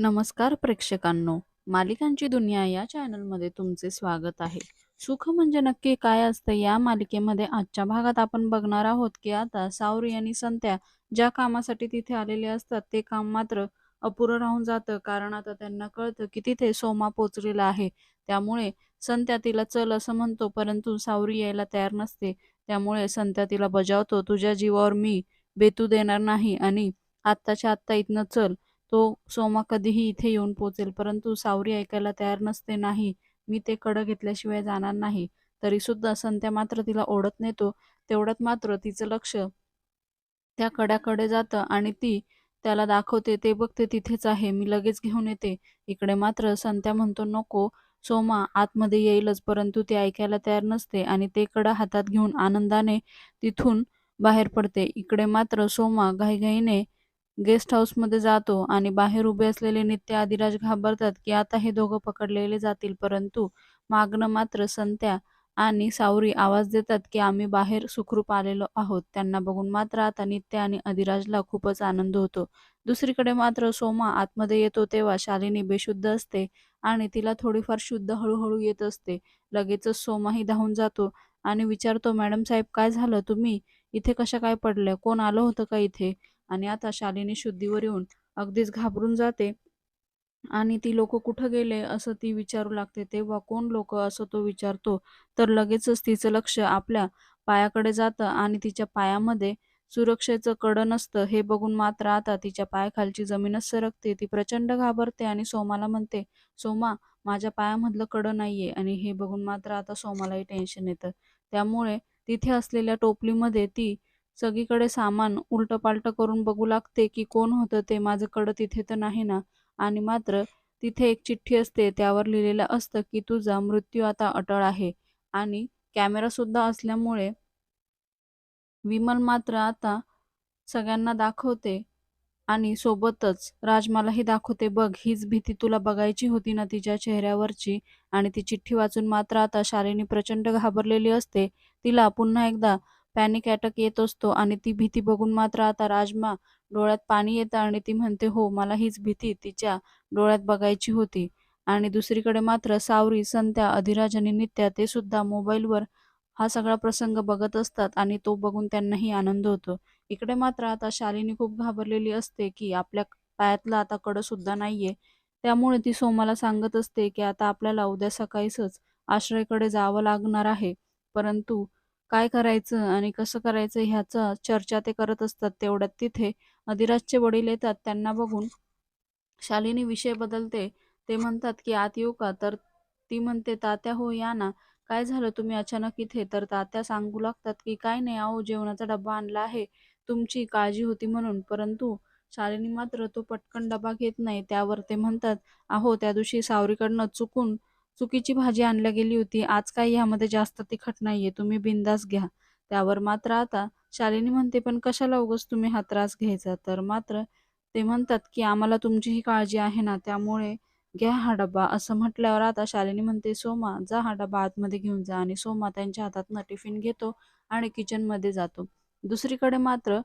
नमस्कार प्रेक्षकांनो. मालिकांची दुनिया या चॅनलमध्ये तुमचे स्वागत आहे. सुख म्हणजे नक्की काय असतं या मालिकेमध्ये आजच्या भागात आपण बघणार आहोत की आता सावरी आणि संत्या ज्या कामासाठी तिथे आलेले असतात ते काम मात्र अपुरं राहून जातं. कारण आता त्यांना कळतं की तिथे सोमा पोचलेला आहे. त्यामुळे संत्या तिला चल असं म्हणतो परंतु सावरी यायला तयार नसते. त्यामुळे संत्या तिला बजावतो तुझ्या जीवावर मी बेतू देणार नाही आणि आत्ताच्या आत्ता इथनं चल. तो सोमा कधीही इथे येऊन पोचेल परंतु सावरी ऐकायला तयार नसते नाही. मी ते कडं घेतल्याशिवाय जाणार नाही. तरी सुद्धा संत्या मात्र तिला ओढत नेतो. तेवढ्यात मात्र तिचं लक्ष त्या कड्याकडे जातं आणि ती त्याला दाखवते ते बघते तिथेच आहे. मी लगेच घेऊन येते. इकडे मात्र संत्या म्हणतो नको सोमा आतमध्ये येईलच परंतु ती ऐकायला तयार नसते आणि ते कडा हातात घेऊन आनंदाने तिथून बाहेर पडते. इकडे मात्र सोमा घाईघाईने गेस्ट हाऊसमध्ये जातो आणि बाहेर उभे असलेले नित्य आदिराज घाबरतात की आता हे दोघं पकडलेले जातील परंतु मागणं मात्र संत्या आणि सावरी आवाज देतात की आम्ही बाहेर सुखरूप आलेलो आहोत. त्यांना बघून मात्र आता नित्य आणि अधिराजला खूपच आनंद होतो. दुसरीकडे मात्र सोमा आतमध्ये येतो तेव्हा शालिनी बेशुद्ध असते आणि तिला थोडीफार शुद्ध हळूहळू येत असते. लगेचच सोमाही धावून जातो आणि विचारतो मॅडम साहेब काय झालं? तुम्ही इथे कशा काय पडल्या? कोण आलं होतं का इथे? आणि आता शालिनी शुद्धीवर येऊन अगदीच घाबरून जाते. आणि ती लोक कुठं गेले असं ती विचारू लागते. तेव्हा कोण लोक असं तो विचारतो? तर लगेचच तिचं लक्ष आपल्या पायाकडे जातं आणि तिच्या पायामध्ये सुरक्षेचं कडं नसतं. हे बघून मात्र आता तिच्या पायाखालची जमीनच सरकते. ती प्रचंड घाबरते आणि सोमाला म्हणते सोमा माझ्या पायामधलं कडं नाहीये. आणि हे बघून मात्र आता सोमालाही टेन्शन येतं. त्यामुळे तिथे असलेल्या टोपलीमध्ये ती सगळीकडे सामान उलटं करून बघू लागते की कोण होतं ते माझं कडं तिथे तर नाही ना. आणि मात्र तिथे एक चिठ्ठी असते त्यावर लिहिलेलं असतं की तुझा मृत्यू आता अटळ आहे. आणि कॅमेरा सुद्धा असल्यामुळे विमल मात्र आता सगळ्यांना दाखवते आणि सोबतच राज मलाही दाखवते बघ हीच भीती तुला बघायची होती ना तिच्या चेहऱ्यावरची आणि ती चिठ्ठी वाचून मात्र आता शालिनी प्रचंड घाबरलेली असते. तिला पुन्हा एकदा पॅनिक अटॅक येत असतो आणि ती भीती बघून मात्र आता राजमा डोळ्यात पाणी येतं आणि ती म्हणते हो मला हीच भीती तिच्या डोळ्यात बघायची होती. आणि दुसरीकडे मात्र सावरी संत्या अधिराज आणि नित्या ते सुद्धा मोबाईलवर हा सगळा प्रसंग बघत असतात आणि तो बघून त्यांनाही आनंद होतो. इकडे मात्र आता शालिनी खूप घाबरलेली असते की आपल्या पायातलं आता कड सुद्धा नाहीये. त्यामुळे ती सोमाला सांगत असते की आता आपल्याला उद्या सकाळीच आश्रयकडे जावं लागणार आहे. परंतु काय करायचं आणि कसं करायचं ह्याचा चर्चा ते करत असतात तेवढ्यात तिथे अधिराजचे वडील येतात. त्यांना बघून शालिनी विषय बदलते. ते म्हणतात की आत येऊ का? तर ती म्हणते तात्या हो या ना. काय झालं? तुम्ही अचानक इथे? तर तात्या सांगू लागतात की काय नाही आहो जेवणाचा डब्बा आणला आहे. तुमची काळजी होती म्हणून. परंतु शालिनी मात्र तो पटकन डबा घेत नाही. त्यावर ते म्हणतात अहो त्या दिवशी सावरीकडनं चुकून चुकीची भाजी आणल्या गेली होती. आज काही ह्यामध्ये जास्त तिखट नाहीये. तुम्ही बिंदास घ्या. त्यावर मात्र आता शालिनी म्हणते पण कशाला उगच तुम्ही हा त्रास घ्यायचा? तर मात्र ते म्हणतात की आम्हाला तुमचीही काळजी आहे ना त्यामुळे घ्या हा डबा असं म्हटल्यावर आता शालिनी म्हणते सोमा जा हा डबा आतमध्ये घेऊन जा. आणि सोमा त्यांच्या हातातनं टिफिन घेतो आणि किचनमध्ये जातो. दुसरीकडे मात्र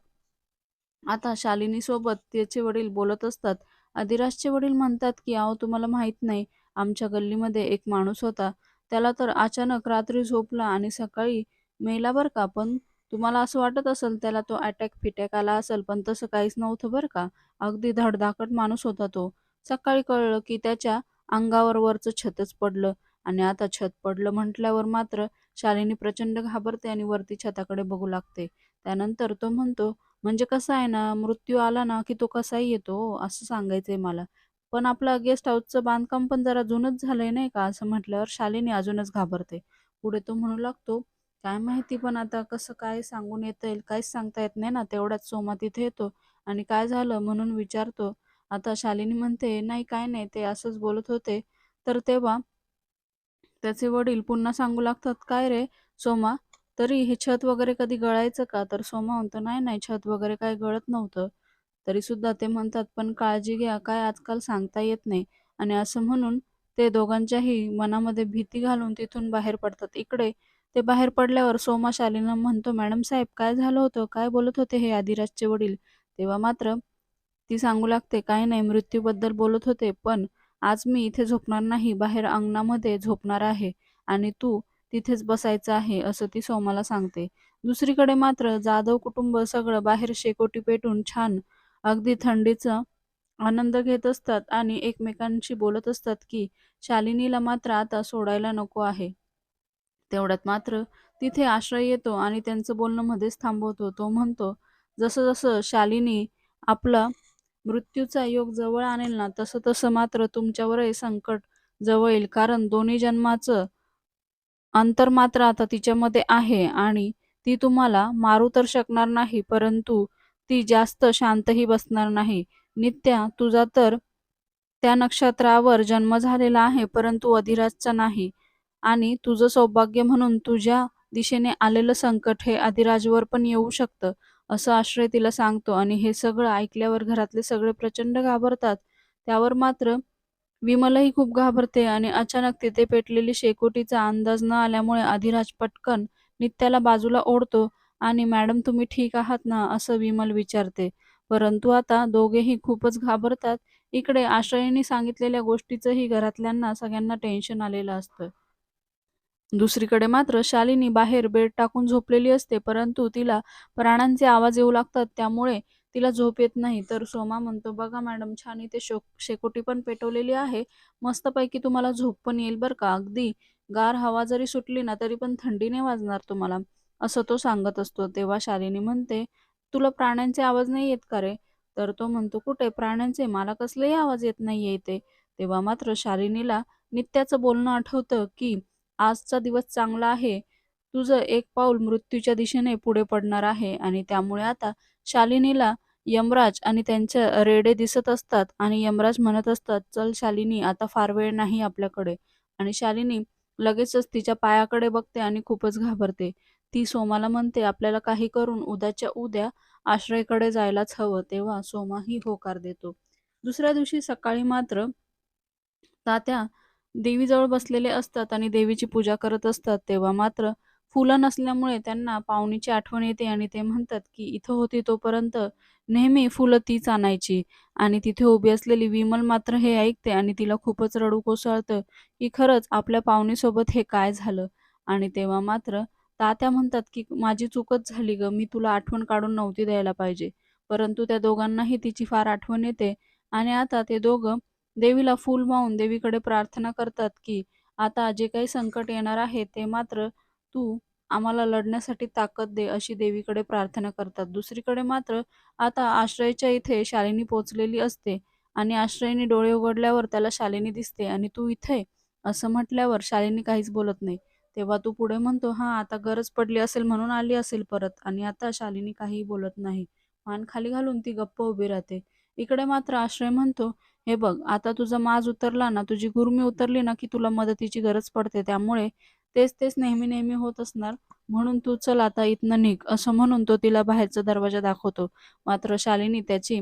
आता शालिनी सोबत त्याचे वडील बोलत असतात. अधिराजचे वडील म्हणतात की अहो तुम्हाला माहीत नाही आमच्या गल्लीमध्ये एक माणूस होता. त्याला तर अचानक रात्री झोपला आणि सकाळी मेला बरं का पण तुम्हाला असं वाटत असेल त्याला तो अटॅक फिटॅक आला असेल पण तसं काहीच नव्हतं बरं का. अगदी धडधाकट माणूस होता तो. सकाळी कळलं की त्याच्या अंगावर वरचं छतच पडलं आणि आता छत पडलं म्हटल्यावर मात्र शालिनी प्रचंड घाबरते आणि वरती छताकडे बघू लागते. त्यानंतर तो म्हणतो म्हणजे कसा आहे ना मृत्यू आला ना की तो कसाही येतो असं सांगायचंय मला. पण आपलं गेस्ट हाऊसचं बांधकाम पण जरा जुनच झालंय नाही का? असं म्हटल्यावर शालिनी अजूनच घाबरते. पुढे तो म्हणू लागतो काय माहिती पण आता कसं काय सांगून येता येईल काहीच सांगता येत नाही ना तेवढ्याच सोमा तिथे येतो आणि काय झालं म्हणून विचारतो. आता शालिनी म्हणते नाही काय नाही. ते असंच बोलत होते. तर तेव्हा त्याचे वडील पुन्हा सांगू लागतात काय रे सोमा तरी हे छत वगैरे कधी गळायचं का? तर सोमा म्हणतो नाही नाही छत वगैरे काय गळत नव्हतं. तरी सुद्धा ते म्हणतात पण काळजी घ्या काय आजकाल सांगता येत नाही. आणि असं म्हणून ते दोघांच्याही मनामध्ये भीती घालून तिथून बाहेर पडतात. इकडे ते बाहेर पडल्यावर सोमाशालीनं म्हणतो मॅडम साहेब काय झालं होतं? काय बोलत होते हे आदिराजचे वडील? तेव्हा मात्र ती सांगू लागते काय नाही मृत्यूबद्दल बोलत होते पण आज मी इथे झोपणार नाही बाहेर अंगणामध्ये झोपणार आहे आणि तू तिथेच बसायचं आहे असं ती सोमाला सांगते. दुसरीकडे मात्र जाधव कुटुंब सगळं बाहेर शेकोटी पेटून छान अगदी थंडीचा आनंद घेत असतात आणि एकमेकांशी बोलत असतात की शालिनीला मात्र आता सोडायला नको आहे. तेवढ्यात मात्र तिथे आश्रय येतो आणि त्यांचं बोलणं मध्येच थांबवतो. तो म्हणतो जसं जसं शालिनी आपला मृत्यूचा योग जवळ आणेल ना तसं तसं मात्र तुमच्यावरही संकट जवळ येईल कारण दोन्ही जन्माचं अंतर मात्र आता तिच्यामध्ये आहे आणि ती तुम्हाला मारू तर शकणार नाही परंतु ती जास्त शांतही बसणार नाही. नित्या तुझा तर त्या नक्षत्रावर जन्म झालेला आहे परंतु अधिराजचा नाही. आणि तुझं सौभाग्य म्हणून तुझ्या दिशेने आलेलं संकट हे अधिराजवर पण येऊ शकतं असं आश्रय तिला सांगतो. आणि हे सगळं ऐकल्यावर घरातले सगळे प्रचंड घाबरतात. त्यावर मात्र विमलही खूप घाबरते आणि अचानक तिथे पेटलेली शेकोटीचा अंदाज न आल्यामुळे अधिराज पटकन नित्याला बाजूला ओढतो. आणि मॅडम तुम्ही ठीक आहात ना? असं विमल विचारते. परंतु आता दोघेही खूपच घाबरतात. इकडे आश्रयीने सांगितलेल्या गोष्टीचंही घरातल्यांना सगळ्यांना टेन्शन आलेलं असतं. दुसरीकडे मात्र शालिनी बाहेर बेड टाकून झोपलेली असते परंतु तिला प्राणांचे आवाज येऊ लागतात. त्यामुळे तिला झोप येत नाही. तर सोमा म्हणतो बघा मॅडम छान इथे शो शेकोटी पण पेटवलेली आहे. मस्तपैकी तुम्हाला झोप पण येईल बरं का? अगदी गार हवा जरी सुटली ना तरी पण थंडीने वाजणार तुम्हाला. असं तो सांगत असतो. तेव्हा शालिनी म्हणते तुला प्राण्यांचे आवाज नाही येत का रे? तर तो म्हणतो कुठे? प्राण्यांचे? मला कसलेही आवाज येत नाही इथे. तेव्हा मात्र शालिनीला नित्याचं बोलणं आठवतं की आजचा दिवस चांगला आहे. तुझं एक पाऊल मृत्यूच्या दिशेने पुढे पडणार आहे आणि त्यामुळे आता शालिनीला यमराज आणि त्यांचे रेडे दिसत असतात आणि यमराज म्हणत असतात चल शालिनी आता फार वेळ नाही आपल्याकडे. आणि शालिनी लगेचच तिच्या पायाकडे बघते आणि खूपच घाबरते. ती सोमाला म्हणते आपल्याला काही करून उद्याच्या उद्या आश्रयकडे जायलाच हवं तेव्हा सोमाही होकार देतो. दुसऱ्या दिवशी सकाळी मात्र तात्या देवीजवळ बसलेले असतात आणि देवीची पूजा करत असतात. तेव्हा मात्र फुलं नसल्यामुळे त्यांना पाहुणीची आठवण येते आणि ते म्हणतात की इथं होती तोपर्यंत नेहमी फुलं तीच आणायची. आणि तिथे उभी असलेली विमल मात्र हे ऐकते आणि तिला खूपच रडू कोसळतं की खरंच आपल्या पाहुणीसोबत हे काय झालं? आणि तेव्हा मात्र तात्या म्हणतात की माझी चूकच झाली ग. मी तुला आठवण काढून नव्हती द्यायला पाहिजे. परंतु त्या दोघांनाही तिची फार आठवण येते. आणि आता ते दोघं देवीला फूल वाहून देवीकडे प्रार्थना करतात की आता जे काही संकट येणार आहे ते मात्र तू आम्हाला लढण्यासाठी ताकद दे अशी देवीकडे प्रार्थना करतात. दुसरीकडे मात्र आता आश्रयच्या इथे शालिनी पोचलेली असते आणि आश्रयनी डोळे उघडल्यावर त्याला शालिनी दिसते आणि तू इथे? असं म्हटल्यावर शालिनी काहीच बोलत नाही. तेव्हा तू पुढे म्हणतो हा आता गरज पडली असेल म्हणून आली असेल परत आणि आता शालिनी काहीही बोलत नाही. मान खाली घालून ती गप्प उभी राहते. इकडे मात्र आश्रय म्हणतो हे बघ आता तुझा माज उतरला ना तुझी गुरमी उतरली ना की तुला मदतीची गरज पडते. त्यामुळे तेच तेच नेहमी नेहमी होत असणार. म्हणून तू चल आता इथनं निघ. असं म्हणून तो तिला बाहेरचा दरवाजा दाखवतो. मात्र शालिनी त्याची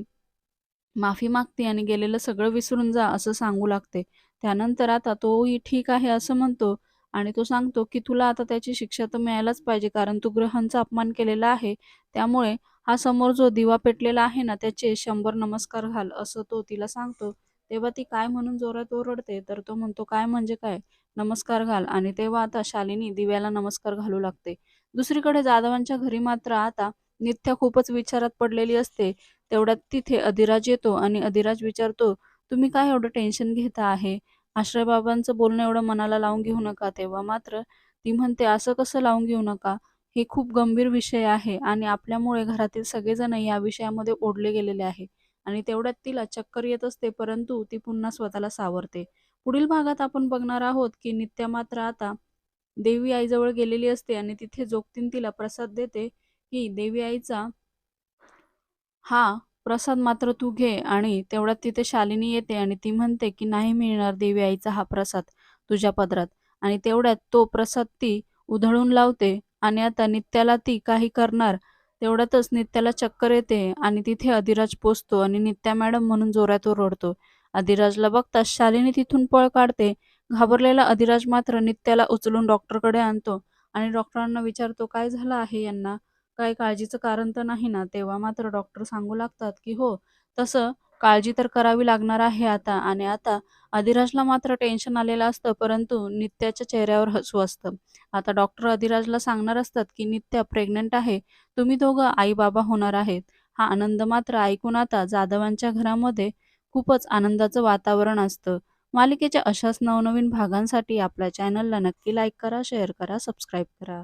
माफी मागते आणि गेलेलं सगळं विसरून जा असं सांगू लागते. त्यानंतर आता तोही ठीक आहे असं म्हणतो आणि तो सांगतो की तुला आता त्याची शिक्षा तर मिळायलाच पाहिजे कारण तू ग्रहांचा अपमान केलेला आहे. त्यामुळे हा समोर जो दिवा पेटलेला आहे ना त्याचे शंभर नमस्कार घाल असं तो तिला सांगतो. तेव्हा ती काय म्हणून जोरात ओरडते तर तो म्हणतो काय म्हणजे काय? नमस्कार घाल. आणि तेव्हा आता शालिनी दिव्याला नमस्कार घालू लागते. दुसरीकडे जाधवांच्या घरी मात्र आता नित्या खूपच विचारात पडलेली असते. तेवढ्यात तिथे अधिराज येतो आणि अधिराज विचारतो तुम्ही काय एवढं टेन्शन घेता आहे? आश्रयबाबांचं बोलणं एवढं मनाला लावून घेऊ नका तेव्हा. मात्र ती म्हणते असं कसं लावून घेऊ नका? हे खूप गंभीर विषय आहे आणि आपल्यामुळे घरातील सगळेजण या विषयामध्ये ओढले गेलेले आहे आणि तेवढ्यात तिला चक्कर येत असते परंतु ती पुन्हा स्वतःला सावरते. पुढील भागात आपण बघणार आहोत की नित्या मात्र आता देवी आईजवळ गेलेली असते आणि तिथे जोगतीन तिला प्रसाद देते की देवी आईचा हा प्रसाद मात्र तू घे आणि तेवढ्यात तिथे शालिनी येते आणि ती म्हणते की नाही मिळणार देवी आईचा हा प्रसाद तुझ्या पदरात. आणि तेवढ्यात तो प्रसाद ती उधळून लावते आणि आता नित्याला ती काही करणार तेवढ्यातच नित्याला चक्कर येते आणि तिथे अधिराज पोचतो आणि नित्या मॅडम म्हणून जोरात ओरडतो अधिराजला बघताच शालिनी तिथून पळ काढते. घाबरलेला अधिराज मात्र नित्याला उचलून डॉक्टरकडे आणतो आणि डॉक्टरांना विचारतो काय झालं आहे यांना? काही काळजीचं कारण तर नाही ना. तेव्हा मात्र डॉक्टर सांगू लागतात की हो तसं काळजी तर करावी लागणार आहे आता आणि आता अधिराजला मात्र टेन्शन आलेलं असतं परंतु नित्याच्या चेहऱ्यावर हसू असतं. आता डॉक्टर अधिराजला सांगणार असतात की नित्या प्रेग्नंट आहे. तुम्ही दोघं आई बाबा होणार आहेत. हा आनंद मात्र ऐकून आता जाधवांच्या घरामध्ये खूपच आनंदाचं वातावरण असतं. मालिकेच्या अशाच नवनवीन भागांसाठी आपल्या चॅनलला नक्की लाईक करा शेअर करा सबस्क्राईब करा.